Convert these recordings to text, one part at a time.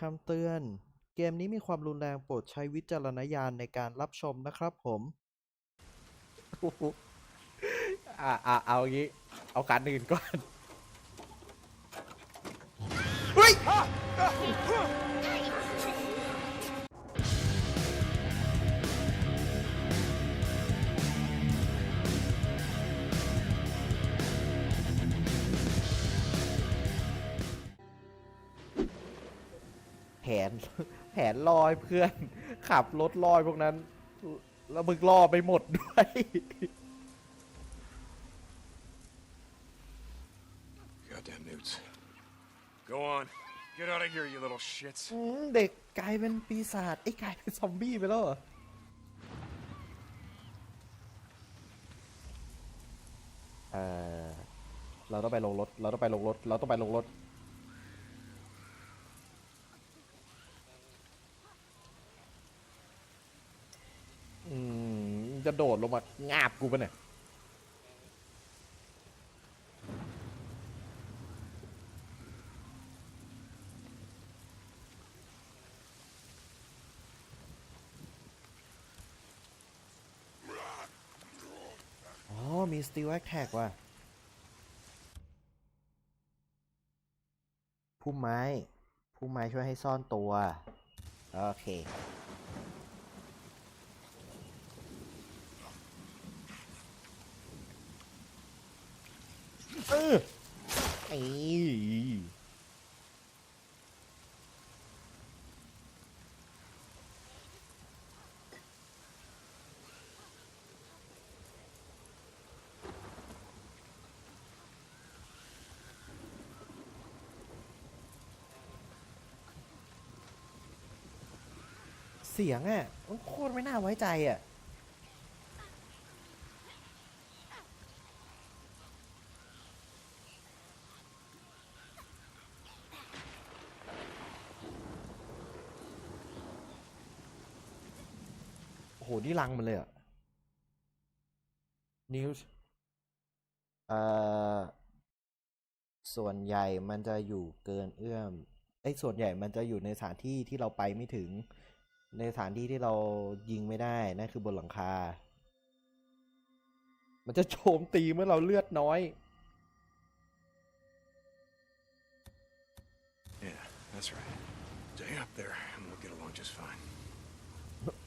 คำเตือน เกมนี้มีความรุนแรงโปรดใช้วิจารณญาณในการรับชมนะครับผมอ่าอ่าเอางี้ เอาการอื่นก่อน เฮ้ย ลอยเพื่อน ขับรถลอยพวกนั้น แล้วมึงล่อไปหมดด้วย Goddamn newts. Go on. Get out of here, you little shits. อืมเด็กกลายเป็นปีศาจไอ้ยกลายเป็นซอมบี้ไปแล้วเหรอ เออเราต้องไปลงรถ เราต้องไปลงรถ เราต้องไปลงรถ อืม จะ โดดลงมางาบกูปะเนี่ยอ๋อมีสติลแอคแท็กว่ะพุ่มไม้พุ่มไม้ช่วยให้ซ่อนตัว โอเค เออไอ้เสียงอะมันโคตรไม่น่าไว้ใจอะ หนี่ลังมันเลยอะนิวส์เอ่อส่วนใหญ่มันจะอยู่เกินเอื้อมไอ้ยส่วนใหญ่มันจะอยู่ในสถานที่ที่เราไปไม่ถึง ในสถานที่ที่เรายิงไม่ได้นั่นคือบนหลังคา มันจะโจมตีเมื่อเราเลือดน้อย Yeah, that's right. Stay up there, and we'll get along just fine.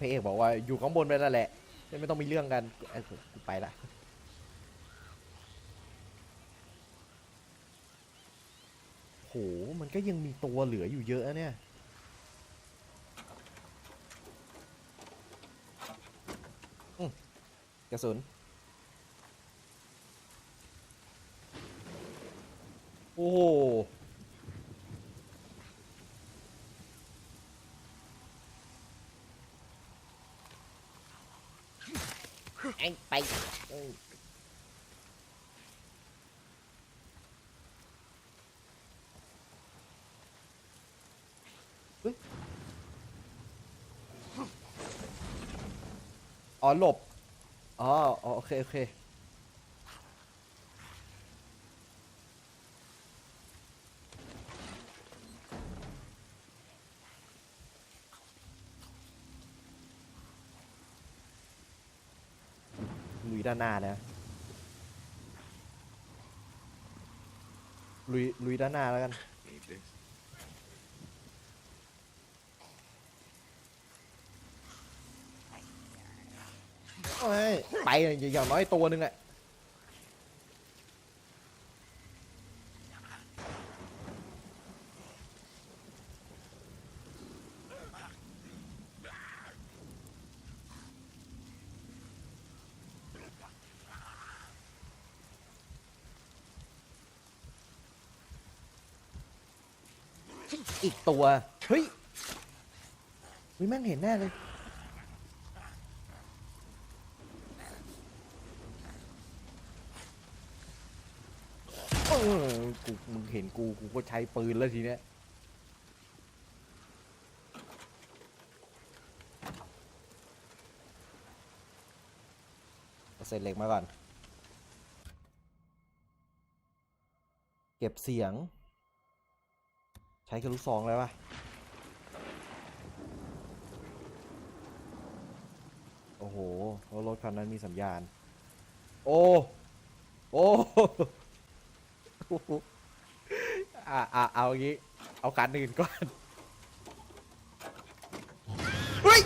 พระเอกบอกว่าอยู่ข้างบนไปนั่นแหละ ไม่ต้องมีเรื่องกันเอ้ยกูไปละโหมันก็ยังมีตัวเหลืออยู่เยอะนะเนี่ยกระสุน โอ้โห ไอ้ไปอ๋อหลบ อ๋อ โอเค โอเค ยด้านหน้านะลุยลุยด้านหน้าแล้วกัน Need this? เอ้ยไปอย่างน้อยตัวหนึ่งอะ อีกตัวเฮ้ยวิแม่งเห็นแน่เลยเออกูมึงเห็นกูกูก็ใช้ปืนแล้วทีเนี้ยเอาเศษเหล็กมาก่อน เก็บเสียงใใช้กระลุกซองเลยวปะโอ้โหรถคันนั้นมีสัญญาณ โอ้ โอ้อ่าอ่าเอางี้ เอาการอื่นก่อนเฮ้ย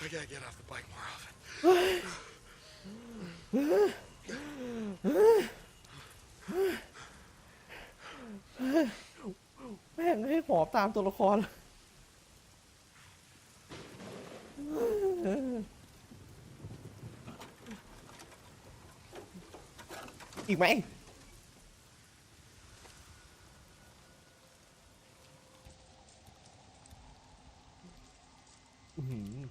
I gotta get off the bike more often. แม่งให้หอบตามตัวละครอีกไหมอื้อหือเฮ้ย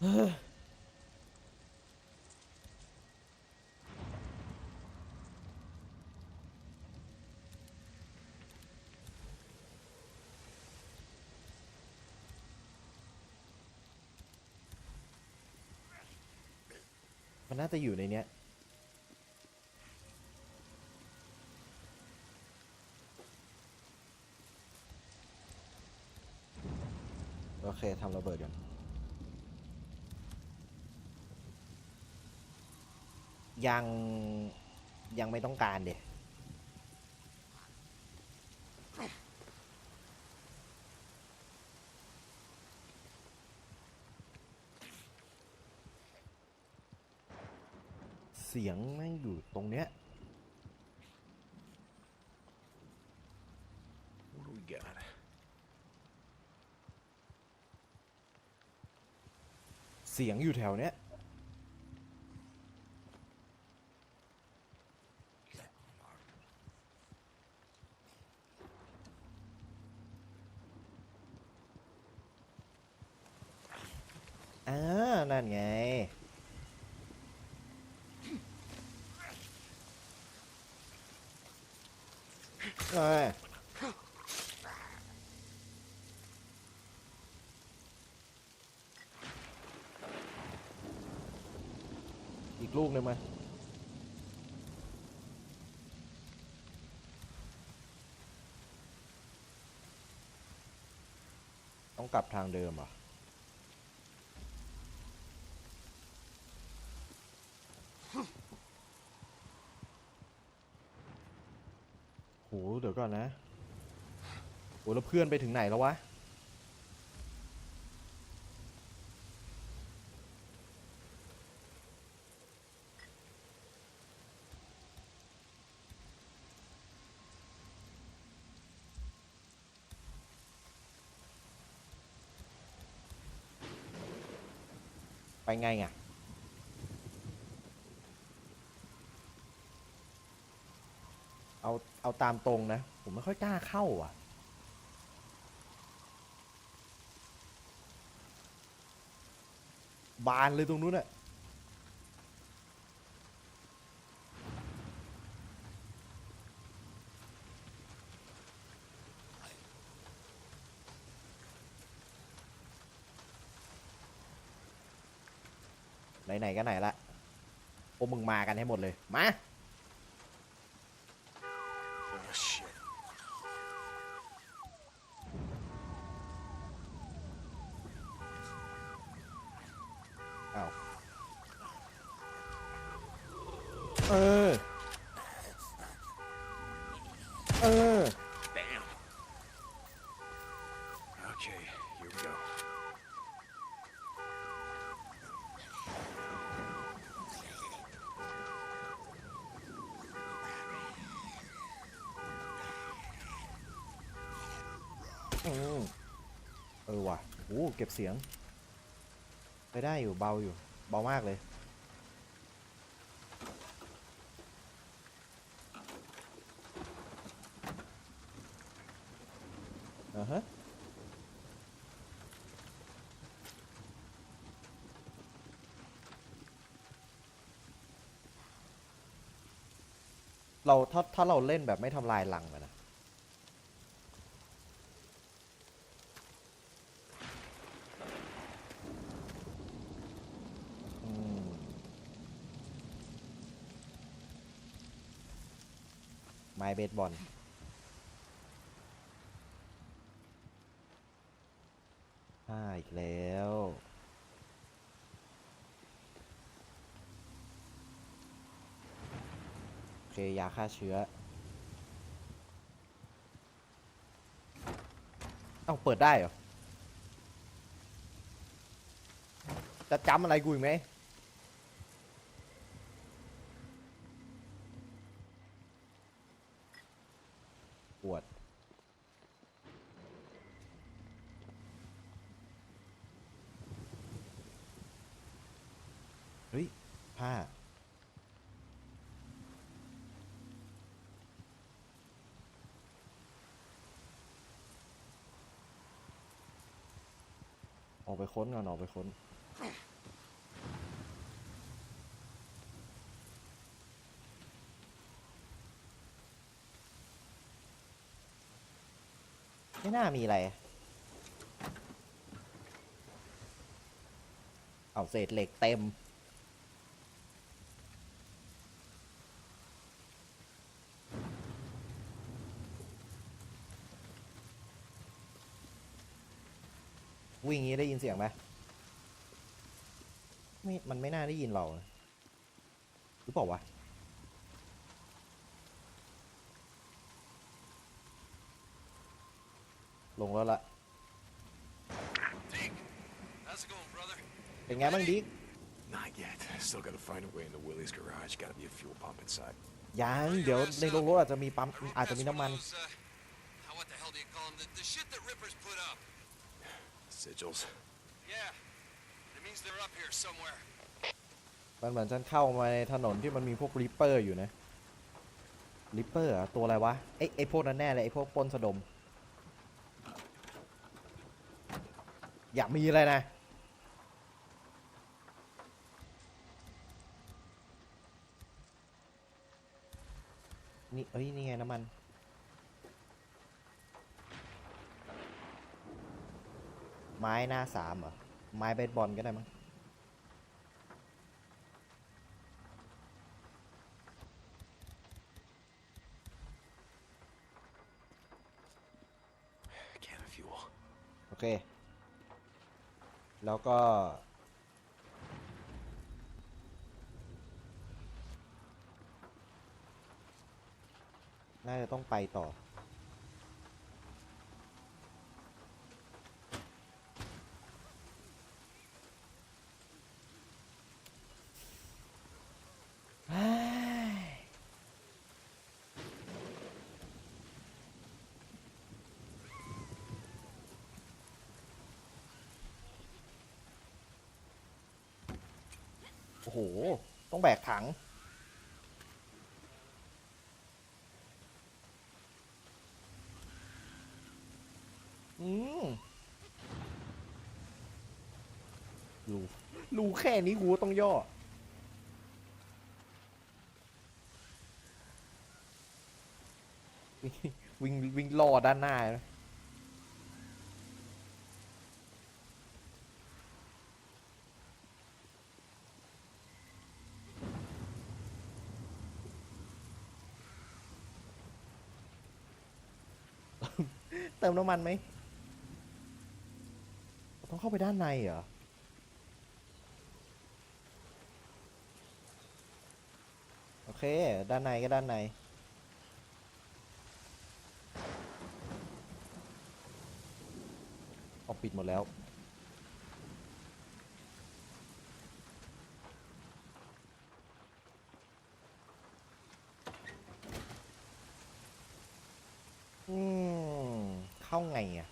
มันน่าจะอยู่ในเนี้ย โอเคทำระเบิดกัน ยังยังไม่ต้องการเด็เสียงแม่งอยู่ตรงเนี้ย What do we got? เสียงอยู่แถวเนี้ย อ่า นั่นไง เอ้ย อีกลูกหนึ่งมาต้องกลับทางเดิมเหรอะโหเดี๋ยวก่อนนะโหแล้วเพื่อนไปถึงไหนแล้ววะ ไปไงอะเอาเอาตามตรงนะ ผมไม่ค่อยกล้าเข้าอะ บานเลยตรงนู้นอะ ไหนๆก็ไหนละพวกมึงมากันให้หมดเลย มา Oh, shit. อ้าเออ เออ โอ้เก็บเสียง ไปได้อยู่เบาอยู่ เบามากเลย อ่าฮะเราถ้าถ้าเราเล่นแบบไม่ทำลายหลังอะนะ อืม ไม้เบสบอลห้าอีกแล้วโอเคยาฆ่าเชื้อ เอ้าเปิดได้เหรอ จะจำอะไรกูอีกไหม ปวด เฮ้ย ผ้า ออกไปค้นก่อนออกไปค้น ไม่น่ามีอะไร เอาเศษเหล็กเต็ม วิ่งอย่างนี้ได้ยินเสียงไหมไม่มันไม่น่าได้ยินเรานะหรือเปล่าวะลงแล้วละ Deke, how's it going, brother? เป็นไงบ้างดิ๊ก Not yet. Still gotta find a way into Willie's garage. Gotta be a fuel pump inside. ยังเดี๋ยวในโรงรถอาจจะมีปั๊มอาจจะมีน้ำมัน Those, uh, how- what the hell do you call them? The, the shit that Rippers put up. Sigils. Yeah. It means they're up here somewhere. มันเหมือนฉันเข้ามาในถนนที่มันมีพวกริปเปอร์อยู่นะริปเปอร์ตัวอะไรวะไอไอพวกนั้นแน่เลยไอพวกปล้นสะดม อยากมีอะไรนะ นี่เอ้ย นี่ไงน้ำมัน ไม้หน้าสามเหรอ ไม้เบสบอลก็ได้มั้ง Can of fuel. โอเค แล้วก็ น่าจะต้องไปต่อ หต้องแบกถัง อืมรูรูแค่นี้กูต้องย่อ วิ่งวิ่งวิ่งล่อด้านหน้านะ เติมน้ำมันไหม ต้องเข้าไปด้านในเหรอ โอเค ด้านในก็ด้านใน ออกปิดหมดแล้ว อืม เข้าไงอะ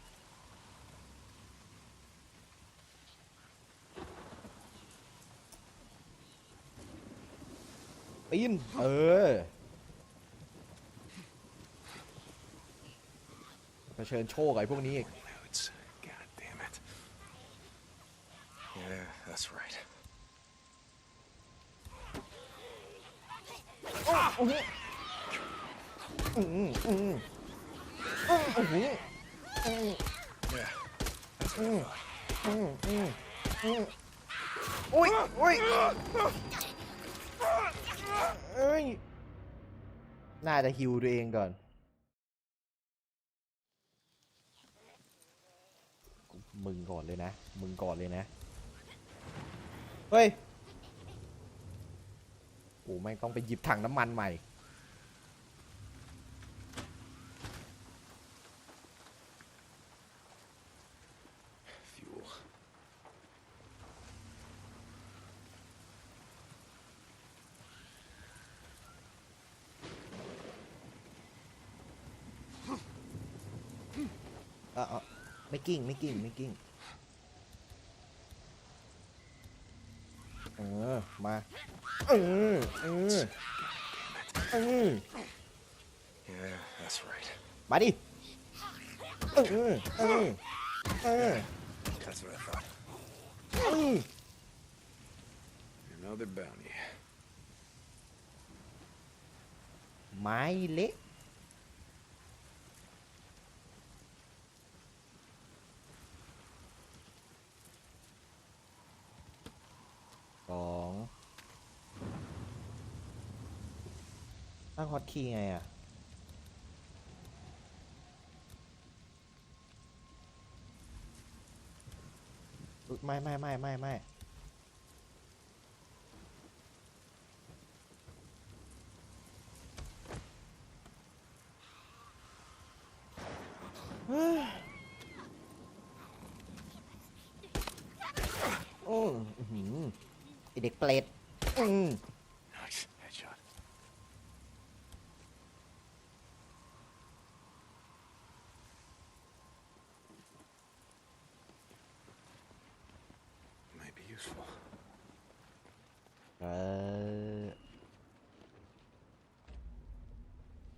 ปีนเออเผชิญโชคกับไอ้พวกนี้อีก Notes. God damn it. Yeah, that's right. อืมอืมอืมอืมอืม Yeah. That's what I thought. อืมอืม อุ้ยอุ้ยเอ้ย น่าจะฮิวตัวเองก่อน มึงก่อนเลยนะ มึงก่อนเลยนะ เฮ้ย โอ้แม่งต้องไปหยิบถังน้ำมันใหม่ Fuel. เออเออ ไม่กิ้งไม่กิ้งไม่กิ้งเออมาเออเออเออ Yeah, that's right. มาดิเออเออเออ That's what I thought. เออ Another bounty. ไม้เละ สองตั้งฮอตคีย์ไงอะไม่ไม่ไม่ไม่ไม่เฮ้ยโอ้อื้อหือไอ เด็กเปรตอืม Nice headshot. Might be useful. เออ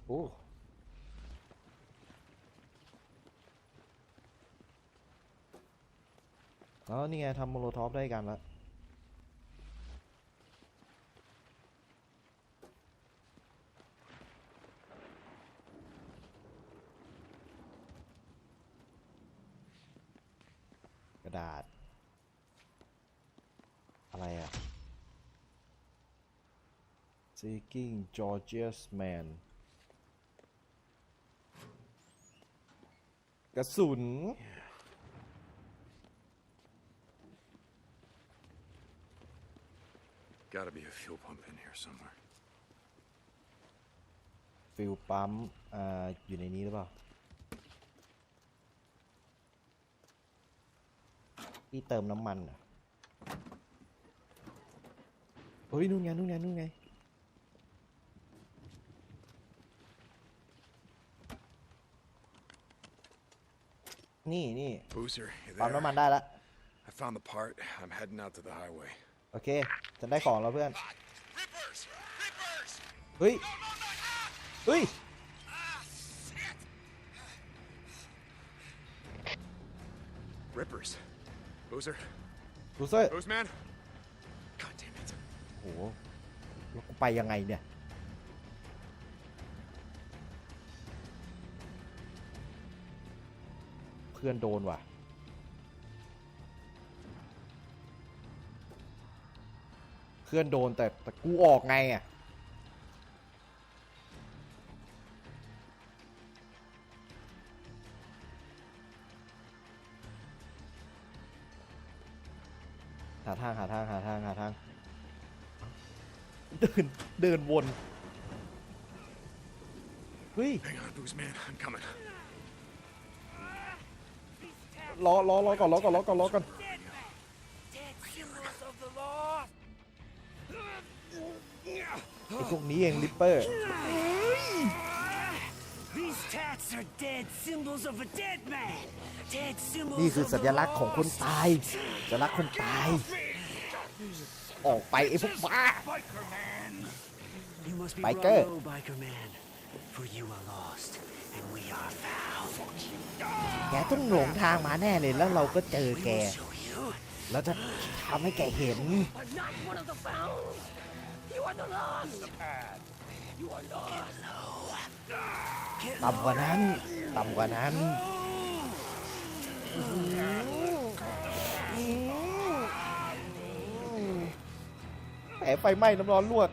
โอ้แล้วนี่ไงทำโมโลท็อปได้กันแล้ว กระดาษ อะไรอะ Seeking George's Man กระสุน Gotta be a fuel pump in here somewhere. ฟิลปั๊มอ่าอยู่ในนี้หรือเปล่าที่เติมน้ำมันเหรอะเฮ้ยนู่นไงนู่นไงนู่นไง นี่นี่ Boozer, you ปั๊ม there? น้ำมันได้แล้ว I found the part. I'm heading out to the highway. โอเค จะได้ของแล้วเพื่อน Rippers! Rippers! เฮ้ยเฮ้ย Rippers. Boozer. ดูเซอร์ Booze man. God damn it. โอ้โหแล้วกูไปยังไงเนี่ย พื่อนโดนว่ะ เพื่อนโดนแต่แต่กูออกไงอะหาทางหาทางหาทางหาทาง เดิน เดินวน เฮ้ย Hang on, Booze man. I'm coming. รอรอรอก่อนรอก่อนรอก่อนรอก่อน Dead symbols of the lost. ไอ้พวกนี้เองลิปเปอร์ These tats are dead symbols of a dead man. Dead symbols นี่คือ of สั the ญลักษณ์ของคน lost. ตาย สัญลักษณ์คนตาย ออกไปไอ้พวกบ้า Biker man. You must be Biker. แกต้องหลงทางมาแน่เลยแล้วเราก็เจอแกแล้วจะทำให้แกเห็น ต่ำกว่านั้น ต่ำกว่านั้นแผลไฟไหม้น้ำร้อนลวก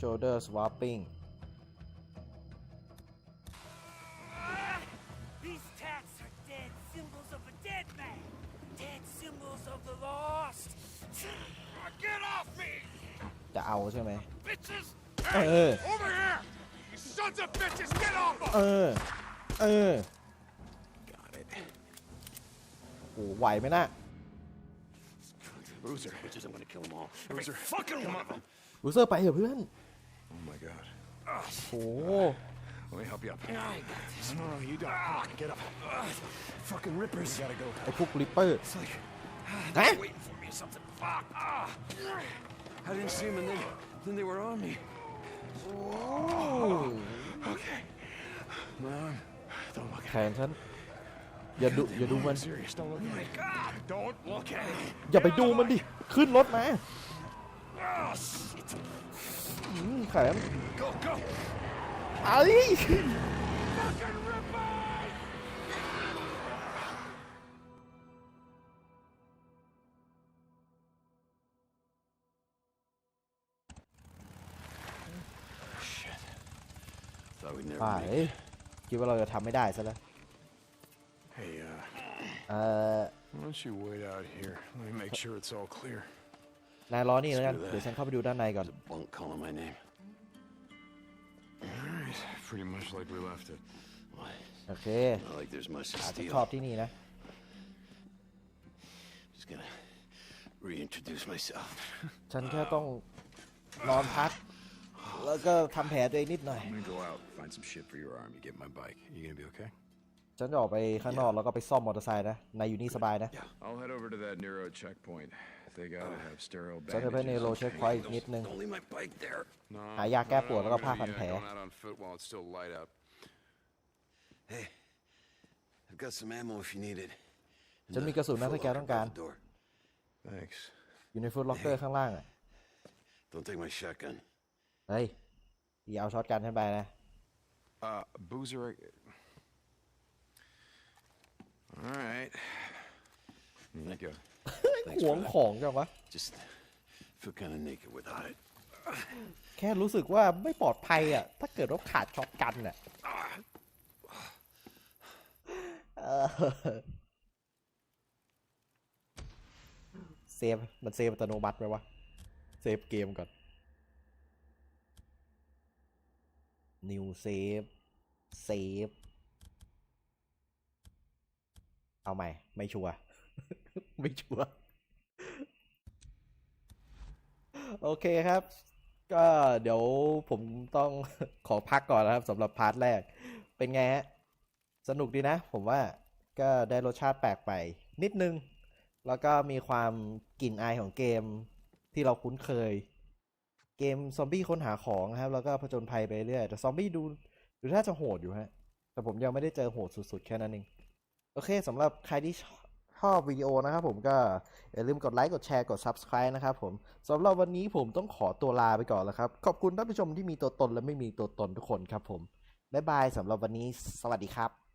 shoulder swapping These tats are dead symbols of a dead man. Dead symbols of the lost. Get off me! จะเอาใช่ไหม Bitches! เอ Hey! อ Over here! You sons of bitches! Get off เอ him! อเออ Got it. โอ้ไหวไหมน่ะ Boozer. Bitches, I'm gonna kill them all. Boozer. Every fucking one of them. บูเซอร์ไปเหรอเพื่อน Oh my god. โอ้ Let me help you up. I got this. No, no, you don't. Come on, get up. Fucking rippers. You gotta go. ไอ้พวกริปเปอร์ It's like ah, Huh? they're waiting for me or something. Fuck. Ah. I didn't see them, and then then they were on me. Okay. My arm. Don't look แขนฉัน อย่าดูอย่าดูมัน I'm serious. Don't look at me. God! Don't look at me. อย่าไปดูมันดิ ขึ้นรถมา Oh shit. อืมแขน Go, go! ไอ้ย Fucking ripper! Thought we'd never ไป make it. คิดว่าเราจะทำไม่ได้ซะแล้ว Hey, uh, เอ่อ why don't you wait out here? Let me make sure it's all clear. นายรอนี่แล้วกัน Screw that. เดี๋ยวฉันเข้าไปดูด้านในก่อน There's a bunk calling my name. Alright. Pretty much like we left it. Why? โอเค Not like there's much to อาจจะ steal. ชอบที่นี่นะ Just gonna reintroduce myself. ฉันแค่ต้องนอนพัก แล้วก็ทำแผลตัวเองนิดหน่อย I'm gonna go out, find some shit for your arm. You get my bike. You gonna be okay? ฉันจะออกไปข้างนอกแล้วก็ไปซ่อมมอเตอร์ไซค์นะ นายอยู่นี่สบายนะ I'll head over to that Nero checkpoint. They gotta have sterile ฉันจะไปในโล bandages. เช็คพอยต์อีกนิดนึง Don't leave my bike there. No, หายาแก้ปวดแล้วก็ we're ผ้า gonna พัน be, uh, แผล going out on foot while it's still light out. Hey, I've got some ammo if you need it. ฉันมีกระสุนนะถ้าแก Foot ต้อง locker การ by the door. Thanks. อยู่ในฟุตล็อกเกอร์ข้างล่างอะ Don't take my shotgun. เฮ้ยอย่าเอาช็อตกันฉันไปนะ Uh, Boozer. I- All right. Here you go. Thanks หว for ง that. ของจังวะ Just feel kind of naked without it. แค่รู้สึกว่าไม่ปลอดภัยอะ ถ้าเกิดว่าขาดช็อตกันอะเออเซฟ มันเซฟอัตโนมัติไหมวะ เซฟเกมก่อน new save save เอาใหม่ ไม่ชัวร์ ไม่ชัวร์ โอเคครับ ก็เดี๋ยวผมต้องขอพักก่อนนะครับสำหรับพาร์ทแรก เป็นไงฮะ สนุกดีนะ ผมว่าก็ได้รสชาติแปลกไป นิดนึง แล้วก็มีความกลิ่นอายของเกมที่เราคุ้นเคย เกมซอมบี้ค้นหาของครับ แล้วก็ผจญภัยไปเรื่อย แต่ซอมบี้ดูดูถ้าจะโหดอยู่ฮะ แต่ผมยังไม่ได้เจอโหดสุดๆ แค่นั้นเอง โอเคสำหรับใครที่ช ชอบวิดีโอนะครับผมก็อย่าลืมกดไลค์กดแชร์กด Subscribe นะครับผมสำหรับวันนี้ผมต้องขอตัวลาไปก่อนแล้วครับ ขอบคุณท่านผู้ชมที่มีตัวตนและไม่มีตัวตนทุกคนครับผมบ๊ายบายสำหรับวันนี้ สวัสดีครับ